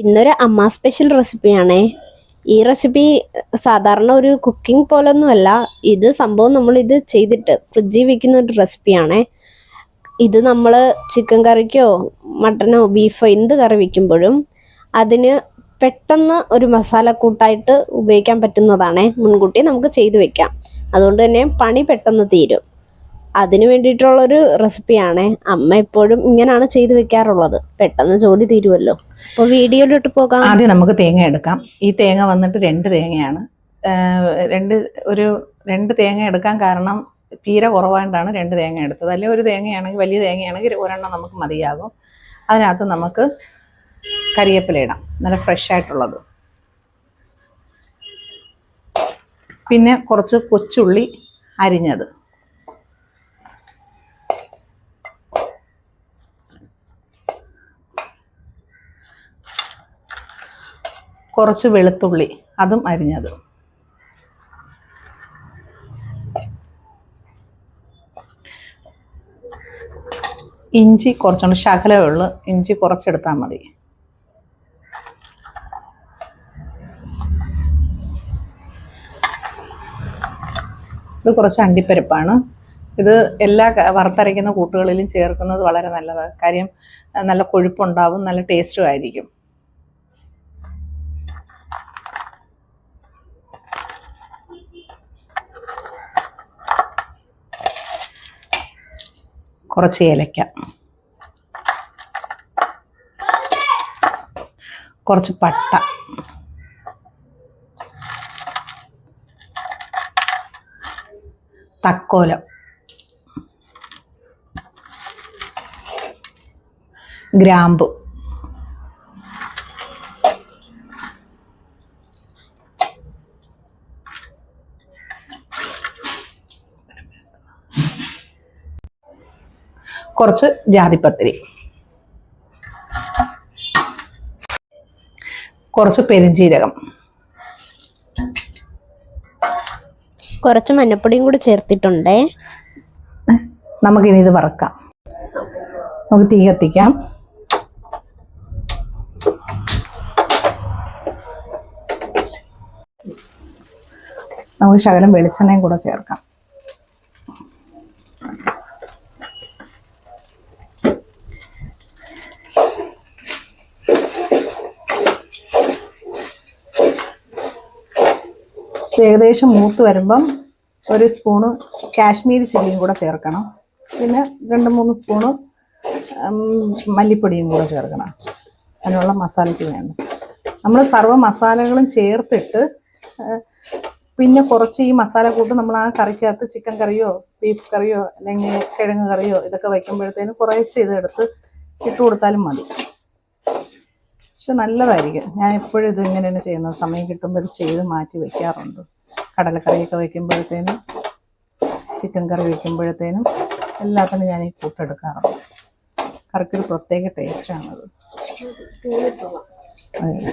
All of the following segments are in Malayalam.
ഇന്നൊരു അമ്മ സ്പെഷ്യൽ റെസിപ്പിയാണ് ഈ റെസിപ്പി സാധാരണ ഒരു കുക്കിംഗ് പോലൊന്നുമല്ല. ഇത് സംഭവം നമ്മൾ ഇത് ചെയ്തിട്ട് ഫ്രിഡ്ജിൽ വെക്കുന്ന ഒരു റെസിപ്പിയാണ് ഇത് നമ്മൾ ചിക്കൻ കറിക്കോ മട്ടനോ ബീഫോ എന്ത് കറി വെക്കുമ്പോഴും അതിന് പെട്ടെന്ന് ഒരു മസാലക്കൂട്ടായിട്ട് ഉപയോഗിക്കാൻ പറ്റുന്നതാണ്. മുൻകൂട്ടി നമുക്ക് ചെയ്തു വെക്കാം. അതുകൊണ്ട് തന്നെ പണി പെട്ടെന്ന് തീരും. അതിന് വേണ്ടിയിട്ടുള്ളൊരു റെസിപ്പിയാണ്. അമ്മ എപ്പോഴും ഇങ്ങനെയാണ് ചെയ്തു വെക്കാറുള്ളത്. പെട്ടെന്ന് ജോലി തീരുമല്ലോ അപ്പോൾ വീഡിയോയിലോട്ട് പോകാം. ആദ്യം നമുക്ക് തേങ്ങ എടുക്കാം. ഈ തേങ്ങ വന്നിട്ട് രണ്ട് തേങ്ങയാണ്. രണ്ട് ഒരു രണ്ട് തേങ്ങ എടുക്കാൻ കാരണം തീരെ കുറവായിട്ടാണ് രണ്ട് തേങ്ങ എടുത്തത്. അല്ലെങ്കിൽ ഒരു തേങ്ങയാണെങ്കിൽ വലിയ തേങ്ങയാണെങ്കിൽ ഒരെണ്ണം നമുക്ക് മതിയാകും. അതിനകത്ത് നമുക്ക് കരിയേപ്പില ഇടാം. നല്ല ഫ്രഷ് ആയിട്ടുള്ളത്. പിന്നെ കുറച്ച് കൊച്ചുള്ളി അരിഞ്ഞത്. കുറച്ച് വെളുത്തുള്ളി അതും അരിഞ്ഞത്. ഇഞ്ചി കുറച്ചുകൊണ്ട് ശകലമേ ഇഞ്ചി കുറച്ചെടുത്താൽ മതി. ഇത് കുറച്ച് അണ്ടിപ്പരിപ്പാണ്. ഇത് എല്ലാ വറുത്തരയ്ക്കുന്ന കൂട്ടുകളിലും ചേർക്കുന്നത് വളരെ നല്ലതാണ്. കാര്യം നല്ല കൊഴുപ്പുണ്ടാവും നല്ല ടേസ്റ്റും ആയിരിക്കും. കുറച്ച് ഏലക്ക. കുറച്ച് പട്ട. തക്കോലം. ഗ്രാമ്പു. കുറച്ച് ജാതിപ്പത്തിരി കുറച്ച് പെരിഞ്ജീരകം കുറച്ച് മഞ്ഞപ്പൊടിയും കൂടി ചേർത്തിട്ടുണ്ടേ? നമുക്കിനി ഇത് വറക്കാം. നമുക്ക് തീ കത്തിക്കാം. നമുക്ക് ശകലം വെളിച്ചെണ്ണയും കൂടെ ചേർക്കാം. ഏകദേശം മൂത്ത് വരുമ്പം ഒരു സ്പൂണ് കാശ്മീരി ചില്ലിയും കൂടെ ചേർക്കണം. പിന്നെ രണ്ട് മൂന്ന് സ്പൂണ് മല്ലിപ്പൊടിയും കൂടെ ചേർക്കണം. അതിനുള്ള മസാലയ്ക്ക് വേണം നമ്മൾ സർവ മസാലകളും ചേർത്തിട്ട് പിന്നെ കുറച്ച് ഈ മസാല കൂട്ട് നമ്മൾ ആ കറിക്കകത്ത് ചിക്കൻ കറിയോ ബീഫ് കറിയോ അല്ലെങ്കിൽ കിഴങ്ങ് കറിയോ ഇതൊക്കെ വയ്ക്കുമ്പോഴത്തേനും കുറേശ്ശെ ഇതെടുത്ത് ഇട്ട് കൊടുത്താലും മതി. പക്ഷെ നല്ലതായിരിക്കും. ഞാൻ എപ്പോഴും ഇത് ഇങ്ങനെയാണ് ചെയ്യുന്നത്. സമയം കിട്ടുമ്പോൾ ഇത് ചെയ്ത് മാറ്റി വെക്കാറുണ്ട്. കടലക്കറിയൊക്കെ വയ്ക്കുമ്പോഴത്തേനും ചിക്കൻ കറി വയ്ക്കുമ്പോഴത്തേനും എല്ലാത്തിനും ഞാൻ ഈ കൂട്ടെടുക്കാറുണ്ട് കറിക്കൊരു പ്രത്യേക ടേസ്റ്റാണത് അതെ.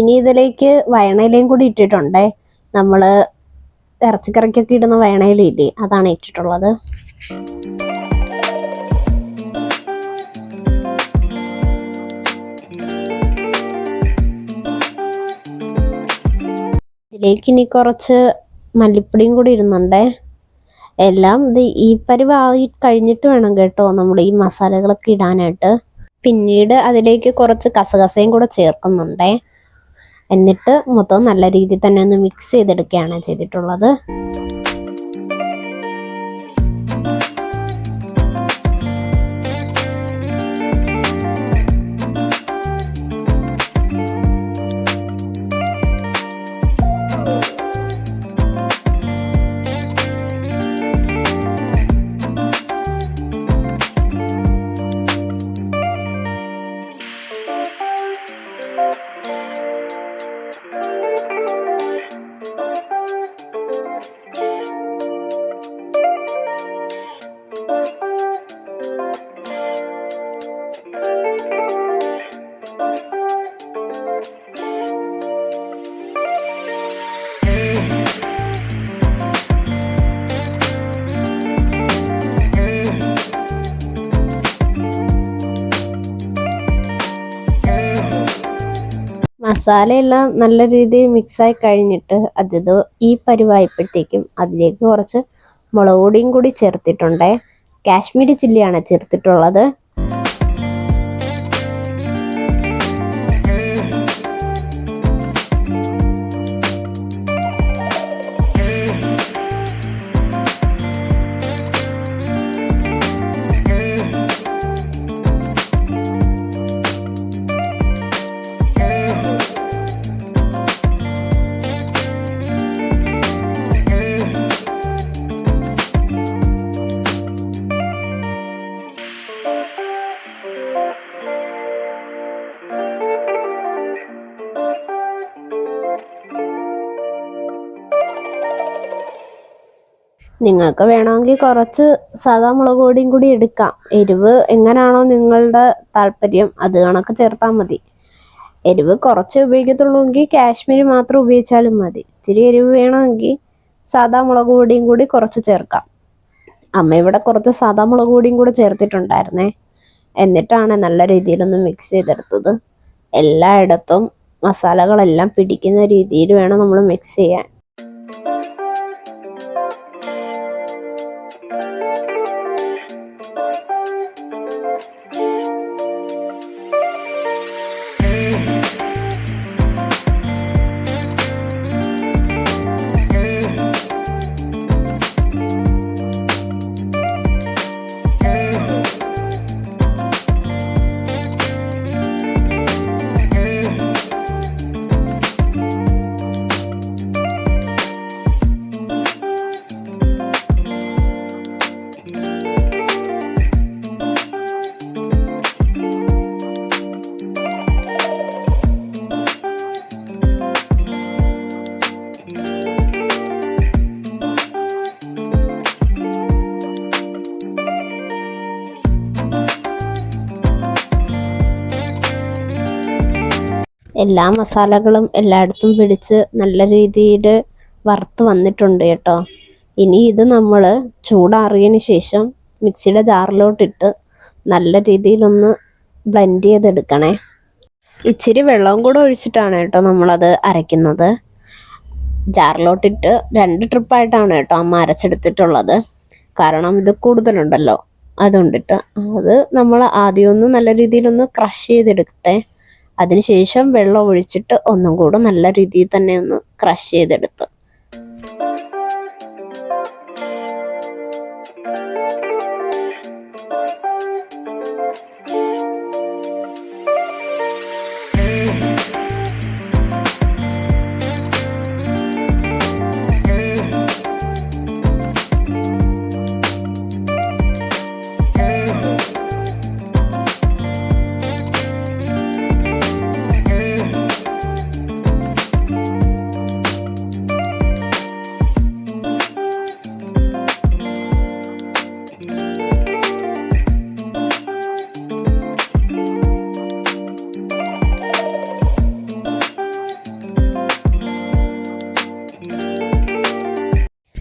ഇനി ഇതിലേക്ക് വയണയിലയും കൂടി ഇട്ടിട്ടുണ്ടേ. നമ്മൾ ഇറച്ചിക്കറിക്കൊക്കെ ഇടുന്ന വയണയില ഇല്ലേ അതാണ് ഇട്ടിട്ടുള്ളത്. ഇതിലേക്ക് ഇനി കുറച്ച് മല്ലിപ്പൊടിയും കൂടി ഇരുന്നുണ്ടേ എല്ലാം ഇത് ഈ പരിവായി കഴിഞ്ഞിട്ട് വേണം കേട്ടോ നമ്മൾ ഈ മസാലകളൊക്കെ ഇടാനായിട്ട്. പിന്നീട് അതിലേക്ക് കുറച്ച് കസകസയും കൂടെ ചേർക്കുന്നുണ്ടേ. എന്നിട്ട് മൊത്തം നല്ല രീതിയിൽ തന്നെ ഒന്ന് മിക്സ് ചെയ്തെടുക്കുകയാണ് ചെയ്തിട്ടുള്ളത്. മസാലയെല്ലാം നല്ല രീതിയിൽ മിക്സായി കഴിഞ്ഞിട്ട് അത് ഈ പരിവായപ്പോഴത്തേക്കും അതിലേക്ക് കുറച്ച് മുളക് പൊടിയും കൂടി ചേർത്തിട്ടുണ്ട്. കാശ്മീരി ചില്ലിയാണ് ചേർത്തിട്ടുള്ളത്. നിങ്ങൾക്ക് വേണമെങ്കിൽ കുറച്ച് സാധാ മുളക് പൊടിയും കൂടി എടുക്കാം. എരിവ് എങ്ങനെയാണോ നിങ്ങളുടെ താല്പര്യം അത് കണക്ക് ചേർത്താൽ മതി. എരിവ് കുറച്ച് ഉപയോഗിക്കത്തുള്ളൂവെങ്കിൽ കാശ്മീരി മാത്രം ഉപയോഗിച്ചാലും മതി. ഇത്തിരി എരിവ് വേണമെങ്കിൽ സാധാ മുളക് പൊടിയും കൂടി കുറച്ച് ചേർക്കാം. അമ്മ ഇവിടെ കുറച്ച് സാധാ മുളക് പൊടിയും കൂടി ചേർത്തിട്ടുണ്ടായിരുന്നേ. എന്നിട്ടാണ് നല്ല രീതിയിലൊന്ന് മിക്സ് ചെയ്തെടുത്തത്. എല്ലായിടത്തും മസാലകളെല്ലാം പിടിക്കുന്ന രീതിയിൽ വേണം നമ്മൾ മിക്സ് ചെയ്യാൻ. എല്ലാ മസാലകളും എല്ലായിടത്തും പിടിച്ച് നല്ല രീതിയിൽ വറുത്ത് വന്നിട്ടുണ്ട് കേട്ടോ. ഇനി ഇത് നമ്മൾ ചൂടാറിയതിന് ശേഷം മിക്സിയുടെ ജാറിലോട്ടിട്ട് നല്ല രീതിയിലൊന്ന് ബ്ലെൻഡ് ചെയ്തെടുക്കണേ. ഇച്ചിരി വെള്ളവും കൂടെ ഒഴിച്ചിട്ടാണ് കേട്ടോ നമ്മളത് അരയ്ക്കുന്നത്. ജാറിലോട്ടിട്ട് രണ്ട് ട്രിപ്പായിട്ടാണ് കേട്ടോ അമ്മ അരച്ചെടുത്തിട്ടുള്ളത്. കാരണം ഇത് കൂടുതലുണ്ടല്ലോ. അതുകൊണ്ടിട്ട് അത് നമ്മൾ ആദ്യമൊന്ന് നല്ല രീതിയിലൊന്ന് ക്രഷ് ചെയ്തെടുത്തേ. അതിനുശേഷം വെള്ളം ഒഴിച്ചിട്ട് ഒന്നും കൂടെ നല്ല രീതിയിൽ തന്നെ ഒന്ന് ക്രഷ് ചെയ്തെടുത്ത്.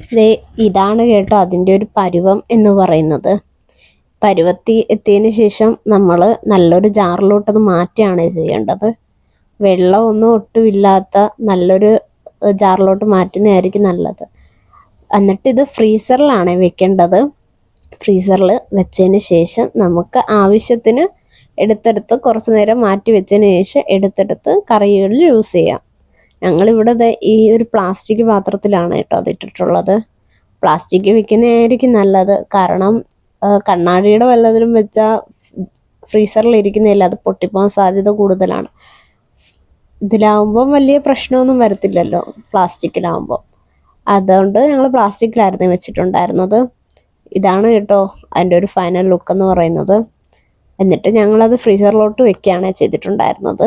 ദേ ഇതാണ് കേട്ടോ അതിന്റെ ഒരു പരുവം എന്ന് പറയുന്നത്. പരുവത്തി എത്തിയതിന് ശേഷം നമ്മൾ നല്ലൊരു ജാറിലോട്ടത് മാറ്റുകയാണ് ചെയ്യേണ്ടത്. വെള്ളമൊന്നും ഒട്ടുമില്ലാത്ത നല്ലൊരു ജാറിലോട്ട് മാറ്റുന്നതായിരിക്കും നല്ലത്. എന്നിട്ട് ഇത് ഫ്രീസറിലാണ് വെക്കേണ്ടത്. ഫ്രീസറിൽ വെച്ചതിന് ശേഷം നമുക്ക് ആവശ്യത്തിന് എടുത്തെടുത്ത് കുറച്ച് നേരം മാറ്റി വെച്ചതിന് ശേഷം എടുത്തെടുത്ത് കറികളിൽ യൂസ് ചെയ്യാം. ഞങ്ങളിവിടെ ഈ ഒരു പ്ലാസ്റ്റിക് പാത്രത്തിലാണ് കേട്ടോ അത് ഇട്ടിട്ടുള്ളത്. പ്ലാസ്റ്റിക് വെക്കുന്നതായിരിക്കും നല്ലത്. കാരണം കണ്ണാടിയുടെ വല്ലതിലും വെച്ചാൽ ഫ്രീസറിൽ ഇരിക്കുന്നില്ല അത് പൊട്ടിപ്പോകാൻ സാധ്യത കൂടുതലാണ്. ഇതിലാവുമ്പം വലിയ പ്രശ്നമൊന്നും വരത്തില്ലല്ലോ പ്ലാസ്റ്റിക്കിലാവുമ്പോൾ അതുകൊണ്ട് ഞങ്ങൾ പ്ലാസ്റ്റിക്കിലായിരുന്നു വെച്ചിട്ടുണ്ടായിരുന്നത്. ഇതാണ് കേട്ടോ അതിന്റെ ഒരു ഫൈനൽ ലുക്ക് എന്ന് പറയുന്നത്. എന്നിട്ട് ഞങ്ങളത് ഫ്രീസറിലോട്ട് വെക്കുകയാണ് ചെയ്തിട്ടുണ്ടായിരുന്നത്.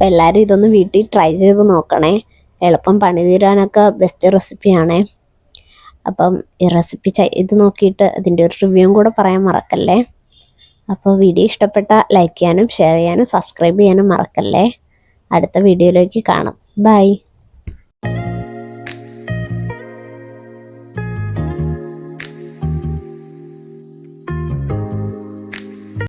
അപ്പോൾ എല്ലാവരും ഇതൊന്ന് വീട്ടിൽ ട്രൈ ചെയ്ത് നോക്കണേ. എളുപ്പം പണി തീരാനൊക്കെ ബെസ്റ്റ് റെസിപ്പിയാണേ അപ്പം ഈ റെസിപ്പി ഇത് നോക്കിയിട്ട് അതിന്റെ ഒരു റിവ്യൂം കൂടെ പറയാൻ മറക്കല്ലേ? അപ്പോൾ വീഡിയോ ഇഷ്ടപ്പെട്ട ലൈക്ക് ചെയ്യാനും ഷെയർ ചെയ്യാനും സബ്സ്ക്രൈബ് ചെയ്യാനും മറക്കല്ലേ? അടുത്ത വീഡിയോയിലേക്ക് കാണാം. ബൈ